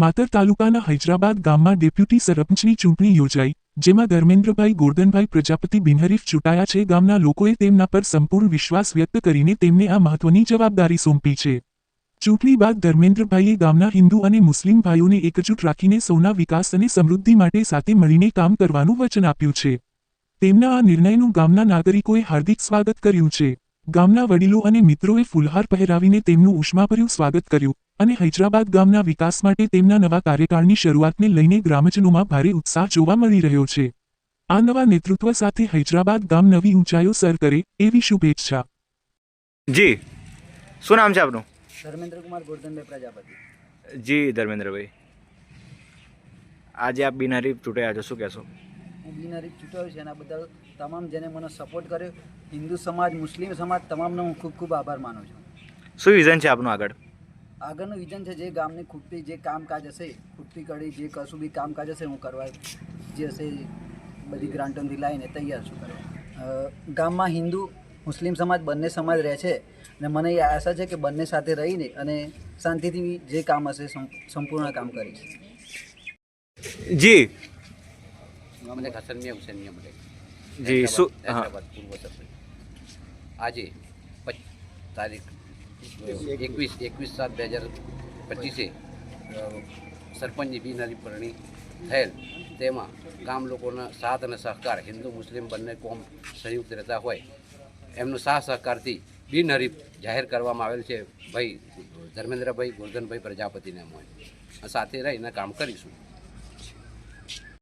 માતર તાલુકાના હૈદરાબાદ ગામમાં ડેપ્યુટી સરપંચની ચૂંટણી યોજાઈ, જેમાં ધર્મેન્દ્રભાઈ ગોરધનભાઈ પ્રજાપતિ બિનહરીફ ચૂંટાયા છે. ગામના લોકોએ તેમના પર સંપૂર્ણ વિશ્વાસ વ્યક્ત કરીને તેમને આ મહત્વની જવાબદારી સોંપી છે. ચૂંટણી બાદ ધર્મેન્દ્રભાઈએ ગામના હિન્દુ અને મુસ્લિમ ભાઈઓને એકજૂટ રાખીને સૌના વિકાસ અને સમૃદ્ધિ માટે સાથે મળીને કામ કરવાનું વચન આપ્યું છે. તેમના આ નિર્ણયનું ગામના નાગરિકોએ હાર્દિક સ્વાગત કર્યું છે. ગામના વડીલો અને મિત્રોએ ફુલહાર પહેરાવીને તેમનું ઉષ્માભર્યું સ્વાગત કર્યું. અને હૈદરાબાદ ગામના વિકાસ માટે તેમના નવા કાર્યકાળની શરૂઆતને લઈને ગ્રામજનોમાં ભારે ઉત્સાહ જોવા મળી રહ્યો છે. આ નવા નેતૃત્વ સાથે હૈદરાબાદ ગામ નવી ઊંચાઈઓ સર કરે એવી શુભેચ્છા. જી. શું નામ છે આપનું? ધર્મેન્દ્રકુમાર ગોરધનભાઈ પ્રજાપતિ. જી ધર્મેન્દ્રભાઈ. આજે આપ બિનહરીફ ચૂંટાયા છો શું કહેશો? હું બિનહરીફ ચૂંટાયો છે એના બદલ તમામ જેને મને સપોર્ટ કર્યો હિન્દુ સમાજ મુસ્લિમ સમાજ તમામનો હું ખૂબ ખૂબ આભાર માનું છું. શું વિઝન છે આપનું આગળ? આગળનું વિઝન છે જે ગામની ખૂટતી જે કામકાજ હશે ખૂટતી કડી જે કશું બી કામકાજ હશે હું કરવા જે હશે બધી ગ્રાન્ટોથી લાવીને તૈયાર છું કરવા. ગામમાં હિન્દુ મુસ્લિમ સમાજ બંને સમાજ રહે છે અને મને એ આશા છે કે બંને સાથે રહીને અને શાંતિથી જે કામ હશે સંપૂર્ણ કામ કરીશ. જી. મને હસનમિયા હુસેનિયા મળે જી શું? હા. પૂર્વ સરપંચ. આજે તારીખ એકવીસ એકવીસ સાત બે હજાર પચીસે સરપંચની સરપંચની બિનહરીફરણી થયેલ. તેમાં ગામ લોકોના સાથ અને સહકાર હિન્દુ, મુસ્લિમ બંને કોમ સંયુક્ત રહેતા હોય. એમનો સાથ સહકારથી બિનહરીફ જાહેર કરવામાં આવેલ છે. ભાઈ ધર્મેન્દ્રભાઈ ગોરધનભાઈ પ્રજાપતિને અમે સાથે રહીને કામ કરીશું.